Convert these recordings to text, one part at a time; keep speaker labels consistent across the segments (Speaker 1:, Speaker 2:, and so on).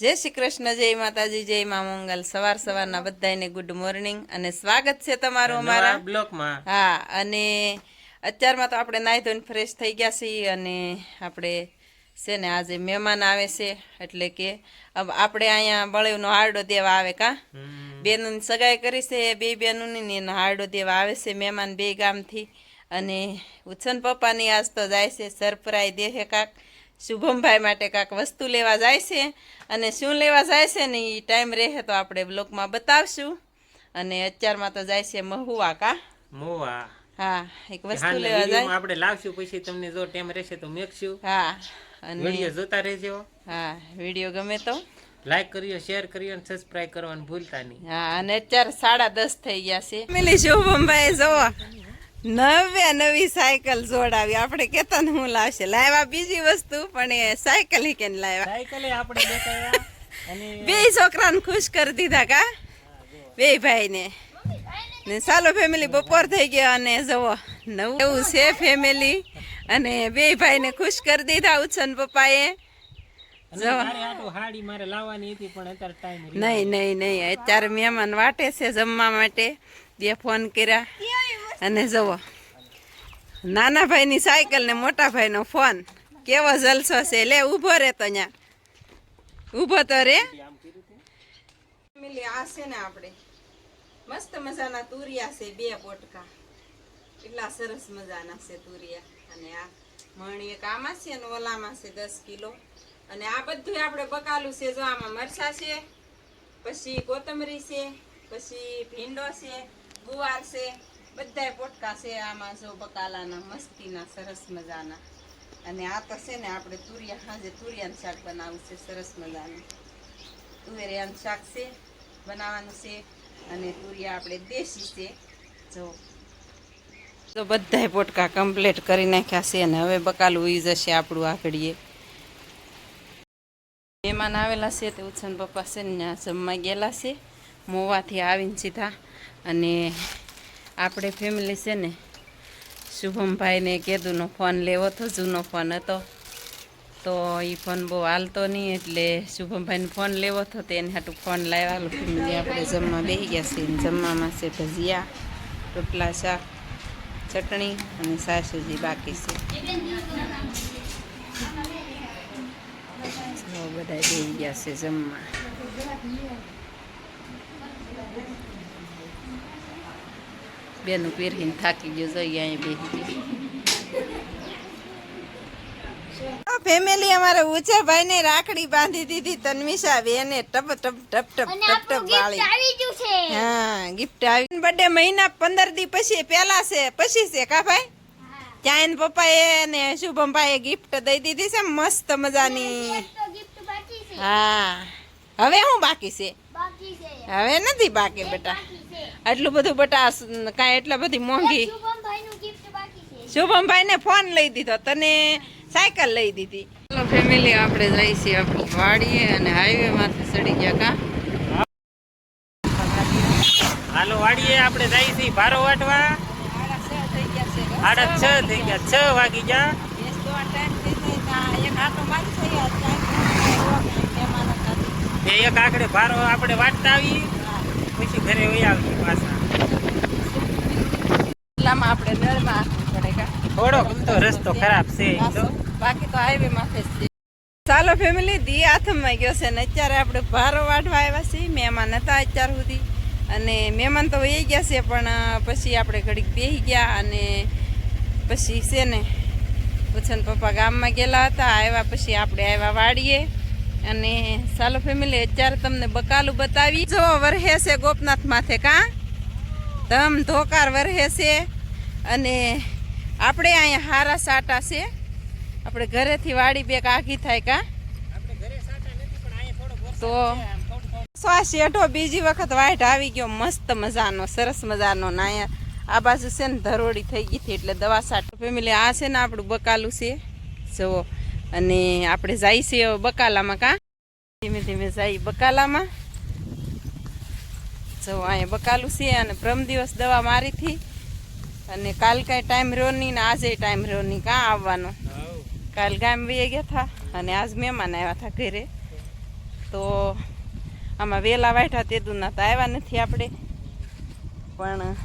Speaker 1: જય શ્રી કૃષ્ણ જય માતાજી જય મા મંગલ. સવાર સવારના બધાને ગુડ મોર્નિંગ અને સ્વાગત છે તમારું અમારા.
Speaker 2: બ્લોકમાં.
Speaker 1: હા અને અત્યારમાં તો આપણે નાહી ધોઈને ફ્રેશ થઈ ગયા છીએ અને આપણે છે ને આજે મહેમાન આવે છે એટલે કે આપણે અહીંયા બળેવનો હારડો દેવા આવે કા? બેનની સગાઈ કરી છે બે બેનોની ને હારડો દેવા આવે છે મહેમાન બે ગામથી. અને ઉછન પપ્પાની આજ તો જાય છે સરપ્રાઈ દેહે કાક. શુભમભાઈ માટે કાંક વસ્તુ લેવા જાય છે અને શું લેવા જાય છે ને એ ટાઈમ રહે તો આપણે બ્લોગમાં બતાવશું. અને અત્યારમાં તો જાય છે મહુવા કા?
Speaker 2: મહુવા.
Speaker 1: હા એક વસ્તુ લેવા જાય.
Speaker 2: આપણે લાવશું પછી તમને જો ટાઈમ રહેશે તો મેકશું.
Speaker 1: હા અને
Speaker 2: વીડિયો જોતા રહેજો.
Speaker 1: હા વીડિયો ગમે તો.
Speaker 2: લાઈક કર્યો શેર કર્યો અને સબસ્ક્રાઇબ કરવાનું ભૂલતા નહીં.
Speaker 1: હા અને અત્યારે સાડા દસ થઈ ગયા છે. મિલી શુભમભાઈ જોવો નવે નવી સાયકલ જોડાવી. આપણે કેતા ને હું લાવશે? લાવ્યા બીજી વસ્તુ પણ એ સાયકલ કે કેને લાવ્યા.
Speaker 2: સાયકલે આપણે
Speaker 1: બે છોકરાને ખુશ કરી દીધા કા? બે ભાઈને. ને ચાલો ફેમિલી બપોર થઈ ગયા અને જવો નવું એવું છે ફેમિલી અને બે ભાઈને ખુશ કરી દીધા ઉછન પપ્પાએ.
Speaker 2: અને તારે આટલું હાડી મારે લાવવાની હતી પણ અત્યારે ટાઈમ
Speaker 1: નહીં નહીં નહીં. અત્યારે મહેમાન વાટે છે જમવા માટે. બે ફોન કર્યા. અને જુઓ. નાના ભાઈની સાયકલ ને મોટા ભાઈનો ફોન કેવો જલસો છે? લે, ઊભો રે તો ત્યાં ઊભો તો રે. આ છે ને આપણે મસ્ત મજાના તુરિયા છે બે પોટકા. એટલા સરસ મજાના છે તુરિયા. અને આ મણી એક આમાં છે અને ઓલામાં છે દસ કિલો. અને આ બધું આપણે બકાલું છે. જો આમાં મરચા છે, પછી કોથમરી છે, પછી ભીંડો છે, ગુવાર છે બધાય પોટકા છે, આમાં જો બકાલાના, મસ્તીના, સરસ મજાના. અને આ તો છે ને આપણે તુરિયા, હાજે તુરિયાનું શાક બનાવવું છે, સરસ મજાનું. તુવેરિયાનું શાક છે, બનાવવાનું છે, અને તુરિયા આપણે દેશી છે, જો. તો બધાય પોટકા કમ્પ્લીટ કરી નાખ્યા છે અને હવે બકાલું ઉઈ જશે આપણું આકડીએ મહેમાન આવેલા છે તે ઉછન પપ્પા છે ને જમવા ગયેલા છે. મોવાથી આવીને સીધા અને આપણે ફેમિલી છે ને, શુભમભાઈને કેદુનો ફોન લેવો હતો, જૂનો ફોન હતો. તો એ ફોન બહુ હાલતો નહીં, એટલે શુભમભાઈને ફોન લેવો હતો, તો એને હાટું ફોન લાવ્યા. ફેમિલી, આપણે જમવા બેસી ગયા છે જમવામાં છે ભજીયા, રોટલા, શાક, ચટણી અને સાસુજી બાકી છે. બધા બેસી ગયા છે જમવા. બેનું પહેરીને થાકી ગયો જોઈએ અહીંયા બેસી ફેમિલી અમારે ઉછે ભાઈ ને રાખડી બાંધી દીધી તન્વિશા બેને ટપ ટપ ટપ ટપ ટપ ટપ વાળી.
Speaker 3: આવી ગયું છે.
Speaker 1: હા ગિફ્ટ આવી. બર્થડે મહિના પંદર દી પછી પેલા છે પછી છે કા ભાઈ? ત્યાં એને પપ્પાએ ને શુભમભાઈએ ગિફ્ટ દઈ દીધી છે મસ્ત મજાની. હા હવે હું બાકી છે? હવે નથી બાકી બેટા. આટલું બધું બેટા કાંઈ એટલા બધી મોંઘી.
Speaker 3: શુભમભાઈ નું gift બાકી છે.
Speaker 1: શુભમભાઈને ફોન લઈ દીધો તને સાયકલ લઈ દીધી. ચલો ફેમિલી આપણે જઈએ છીએ આપણી વાડીએ અને હાઈવે માંથી ચડી ગયા કા?
Speaker 2: હાલો વાડીએ આપણે જઈએ છીએ ભારો વાટવા. સાડા છ થઈ ગયા છ વાગી ગયા. એક આખડે ભારો આપણે વાટતા આવી પછી ઘરે વહી આવીએ પાછા.
Speaker 1: આપણે નળમાં પડે કા?
Speaker 2: તો રસ્તો ખરાબ છે તો
Speaker 1: બાકી તો હાઈવે માથે છે ચાલો ફેમિલી દી હાથમાં ગયો છે ને અત્યારે આપણે ભારો વાઢવા આવ્યા છીએ મહેમાન હતા અત્યાર સુધી. અને મહેમાન તો વહી ગયા છે પણ પછી આપણે ઘડીક બેસી ગયા અને પછી છે ને પૂછન પપ્પા ગામમાં ગયેલા હતા આવ્યા પછી આપણે આવ્યા વાડીએ. અને સાલો ફેમિલી અત્યારે તમને બકાલું બતાવી. જો વરહે છે ગોપનાથ માથે કાં? ધમ ધોકાર વરહે છે. અને આપણે અહીંયા હારા સાટા છે. આપણે ઘરેથી વાડી બેક આઘી થાય કા? તો શ્વાસ શેઠો બીજી વખત વાઈટ આવી ગયો મસ્ત મજાનો સરસ મજાનો. ને અહીંયા આ બાજુ છે ને ધરોડી થઈ ગઈ હતી એટલે દવા સાટ. ફેમિલી આ છે ને આપણું બકાલું છે. જુઓ. અને આપણે જાય છે બકાલામાં કા? ધીમે ધીમે જાય બકાલામાં. જો અહીંયા બકાલું છે અને પ્રમ દિવસ દવા મારી હતી અને કાલ કાંઈ ટાઈમ રહ્યો નહીં ને આજે ટાઈમ રહ્યો નહીં. કાં આવવાનો? કાલ ગામ વહી ગયા હતા અને આજ મહેમાન આવ્યા હતા ઘરે. તો આમાં વેલા વાઠા તે દૂના તો આવ્યા નથી આપણે. પણ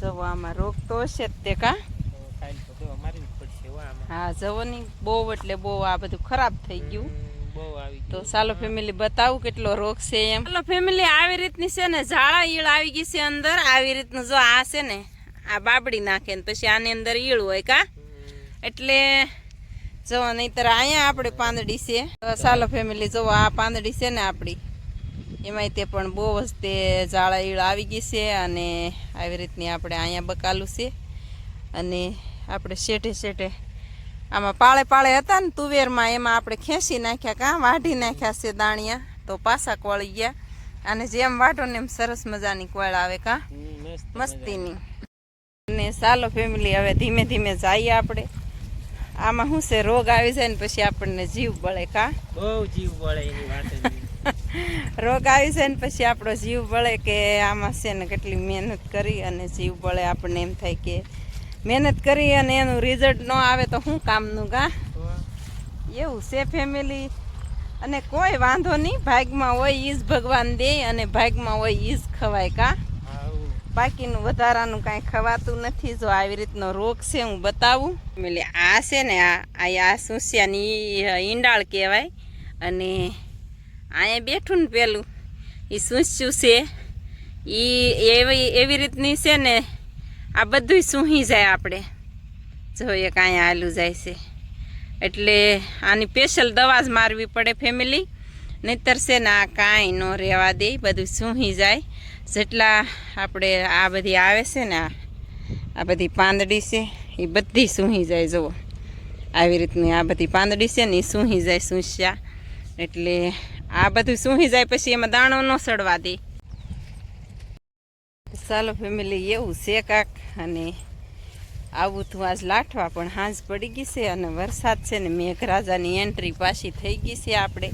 Speaker 1: જો આમાં રોગ તો હશે જ તે કા
Speaker 2: તો કાલ તો દવા મારવી જ પડશે હો આમાં
Speaker 1: હા જવો ની બહુ એટલે બહુ આ બધું ખરાબ થઈ ગયું.
Speaker 2: બહુ આવી
Speaker 1: તો
Speaker 2: સાલો
Speaker 1: ચાલો ફેમિલી બતાવું કેટલો રોગ છે એમ. ચાલો ફેમિલી આવી રીતની છે ને ઝાડા ઈળ આવી ગઈ છે અંદર. આવી રીતનું જો આ છે ને આ બાબડી નાખે ને પછી આની અંદર ઈળ હોય કા? એટલે જો નહીતર અહીંયા આપણે પાંદડી છે. સાલો ચાલો ફેમિલી જો આ પાંદડી છે ને આપણી એમાંય તે પણ બહુ જ તે ઝાડા ઈળ આવી ગઈ છે અને આવી રીતની આપણે અહીંયા બકાલું છે. અને આપણે શેઠે શેઠે આમાં પાળે પાળે હતા ને તુવેરમાં એમાં આપણે ખેંચી નાખ્યા કાં વાઢી નાખ્યા છે દાણિયા. તો પાછા કોળી ગયા. અને જેમ વાટો ને એમ સરસ મજાની કોળ આવે કાં. મસ્તીની. અને ચાલો ફેમિલી હવે ધીમે ધીમે જઈએ આપણે. આમાં શું છે રોગ આવી જાય ને પછી આપણને જીવ બળે કા.
Speaker 2: બહુ જીવ બળે એની વાત
Speaker 1: રોગ આવી જાય ને પછી આપણો જીવ બળે કે આમાં છે ને કેટલી મહેનત કરી અને જીવ બળે આપણને એમ થાય કે મહેનત કરી અને એનું રિઝલ્ટ ન આવે તો શું કામનું કા એવું છે ફેમિલી અને કોઈ વાંધો નહીં, ભાગમાં હોય ઈજ ભગવાન દે અને ભાગમાં હોય ઈજ ખવાય કા બાકીનું વધારાનું કાંઈ ખવાતું નથી. જો આવી રીતનો રોગ છે, હું બતાવું. એટલે આ છે ને, આ આ સુસિયાની ઈંડાળ કહેવાય. અને અહીંયા બેઠું ને પેલું. એ સૂસ્યું છે. એ એવી એવી રીતની છે ને આ બધું સૂહી જાય આપણે. જોઈએ કાંઈ આલું જાય છે. એટલે આની સ્પેશિયલ દવા જ મારવી પડે ફેમિલી નહીતર છે ને આ કાંઈ ન રહેવા દે, બધું સૂહી જાય. જેટલા આપણે આ બધી આવે છે ને આ બધી પાંદડી છે, એ બધી સૂહી જાય, જુઓ. આવી રીતની આ બધી પાંદડી છે ને એ સૂહી જાય, સૂસ્યા. એટલે આ બધું સૂહી જાય પછી એમાં દાણો ન સડવા દે. ચાલો ફેમિલી એવું છે કાક. અને આવું તું આજ લાઠવા, પણ હાંજ પડી ગઈ છે અને વરસાદ છે ને મેઘરાજાની એન્ટ્રી પાછી થઈ ગઈ છે આપણે.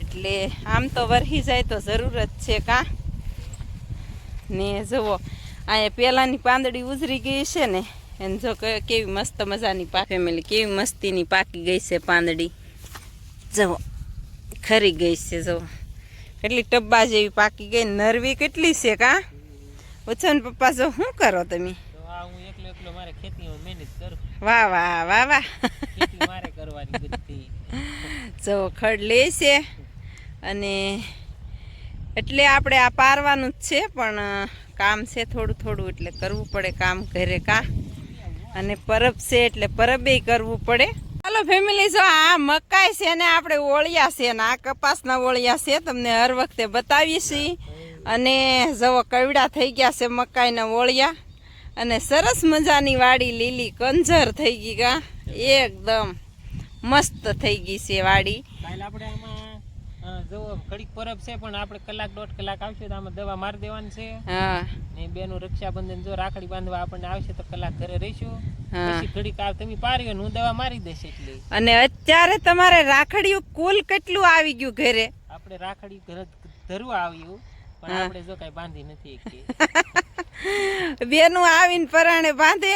Speaker 1: એટલે આમ તો વરહી જાય તો જરૂર જ છે કા? ને જુઓ, અહીંયા પહેલાંની પાંદડી ઉજરી ગઈ છે ને. એને જો કેવી મસ્ત મજાની પાક ફેમિલી કેવી મસ્તીની પાકી ગઈ છે પાંદડી. જુઓ, ખરી ગઈ છે, જુઓ. કેટલી ટબ્બા જેવી પાકી ગઈ નરવી કેટલી છે કા? ઉછન પપ્પા જો શું કરો તમે? વાહ વાહ વાહ વાહ. જો ખડ લે છે અને એટલે આપણે આ પારવાનું જ છે પણ કામ છે થોડું થોડું એટલે કરવું પડે કામ ઘરે કા. અને પરબ છે એટલે પરબે કરવું પડે. ચાલો ફેમિલી જો આ મકાઈ છે ને આપણે ઓળિયા છે ને આ કપાસના ઓળિયા છે તમને હર વખતે બતાવીએ છીએ અને જવો કવડા થઈ ગયા છે મકાઈના ઓળિયા અને સરસ મજાની વાડી લીલી કંજર થઈ ગઈ કા એકદમ મસ્ત થઈ ગઈ છે વાડી.
Speaker 2: આપણે આમાં જો ઘડીક પરબ છે પણ આપણે કલાક દોઢ કલાક આવશે તો આમાં દવા મારી દેવાની છે.
Speaker 1: હા.
Speaker 2: ને બેનું રક્ષાબંધન જો રાખડી બાંધવા આપણને આવશે તો કલાક ઘરે રહીશું. પછી ઘડીક આ તમે પારી હું દવા મારી દઈશ એટલે.
Speaker 1: અને અત્યારે તમારે રાખડીયું કુલ કેટલું આવી ગયું ઘરે?
Speaker 2: આપણે રાખડી ઘરે ધરવા આવ્યું. પણ આપણે જો કઈ બાંધી નથી
Speaker 1: બેનું આવીને પરાણે બાંધે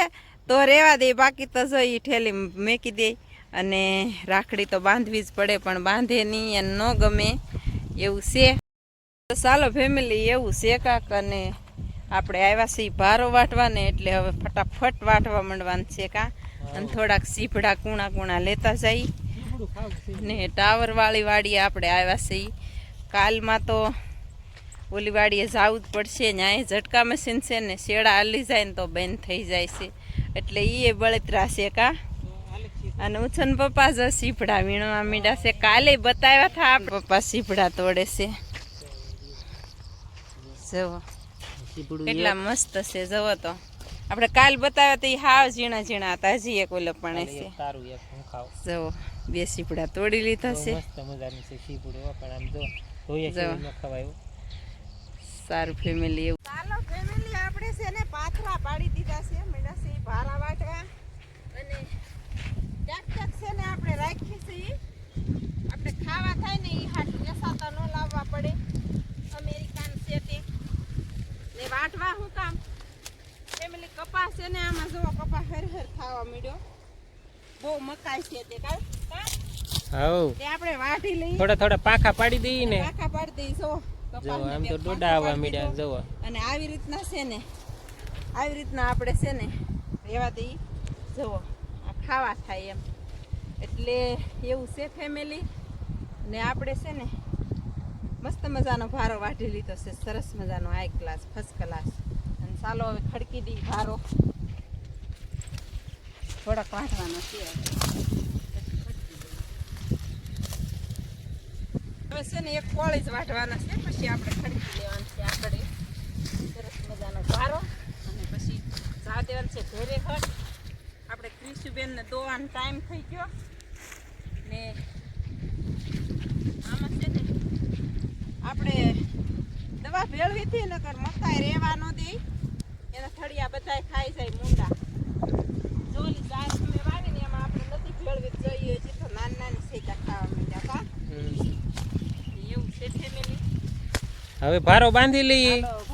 Speaker 1: તો રેવા દે બાકી તો જો એ ઠેલી મેકી દે. અને રાખડી તો બાંધવી જ પડે પણ બાંધે નહીં અને ન ગમે. એવું છે. તો ચાલો ફેમિલી એવું છે કાક અને આપણે આવ્યા છીએ ભારો વાટવાને એટલે હવે ફટાફટ વાટવા માંડવાનું છે કા. અને થોડાક સીભડા કૂણા કૂણા લેતા જઈ. ને ટાવર વાળી વાડી આપણે આવ્યા છીએ. કાલમાં તો ઓલી વાડીએ જવું જ પડશે ન્યાય ઝટકા મશીન છે ને શેડા હાલી જાય ને તો બંધ થઈ જાય છે. એટલે એ બળતરા છે કા. અને ઉછન પપ્પા જો સીપડા વીણવા મીડા છે. કાલે બતાવ્યા હતા આપણે પપ્પા સીપડા તોડે છે.
Speaker 2: જવો
Speaker 1: કેટલા મસ્ત છે જવો તો. આપણે કાલ બતાવ્યા તો એ હાવ ઝીણા ઝીણા હતા હજી એક ઓલો પણ છે. જુઓ બે સીપડા તોડી લીધા છે.
Speaker 2: મસ્ત મજાનું છે સીપડો પણ આમ જો ધોઈએ
Speaker 1: જો.
Speaker 2: ન ખવાય.
Speaker 1: સારું ફેમિલી એવું. ચાલો ફેમિલી આપણે છે ને પાથરા પાડી દીધા છે મેડાસી ભારા વાટવા અને ટ્રેક્ટર છે ને આપણે રાખી છે આપણે ખાવા થાય ને એ હાટ વેસાતા ન લાવવા પડે. અમેરિકાન છે તે ને વાટવા હું કામ? ફેમિલી કપાસ છે ને આમાં જોવો કપાસ હર હર ખાવા મળ્યો બહુ મકાઈ છે તે કાલ. કાં?
Speaker 2: હાઉ
Speaker 1: તે આપણે વાટી લઈ
Speaker 2: થોડા થોડા પાખા પાડી દઈએ ને.
Speaker 1: પાખા પાડી દઈ જો
Speaker 2: જો આમ તો ડોડા આવવા મીડ્યા
Speaker 1: પાડી અને આવી રીતના છે ને આવી રીતના આપણે છે ને રેવા દઈ આ ખાવા થાય એમ. એટલે એવું છે ફેમિલી ને આપણે છે ને મસ્ત મજાનો ભારો વાઢી લીધો છે. સરસ મજાનો હાઈ ક્લાસ ફર્સ્ટ ક્લાસ અને ચાલો હવે ખડકી દી ભારો. થોડાક વાઢવાનો છે. હવે છે ને એક કોળી જ વાઢવાના છે, પછી આપણે ખરીદી લેવાનું છે આપણે. સરસ મજાનો ભારો અને પછી જા દેવાનું છે ઘરે હટ આપણે ક્રિશુબેનને દોવાનો ટાઈમ થઈ ગયો. ને આમાં છે ને આપણે દવા ભેળવી હતી, નકર મકાઈ રહેવા ન દે. એના થળિયા બધાય ખાઈ જાય મુંડા. જોલી જાય તમે વાવીને એમાં આપણે નથી ભેળવી, જોઈએ જે તો નાની નાની શેકા ખાવા છે ફેમિલી
Speaker 2: હવે ભારો બાંધી
Speaker 1: હાલો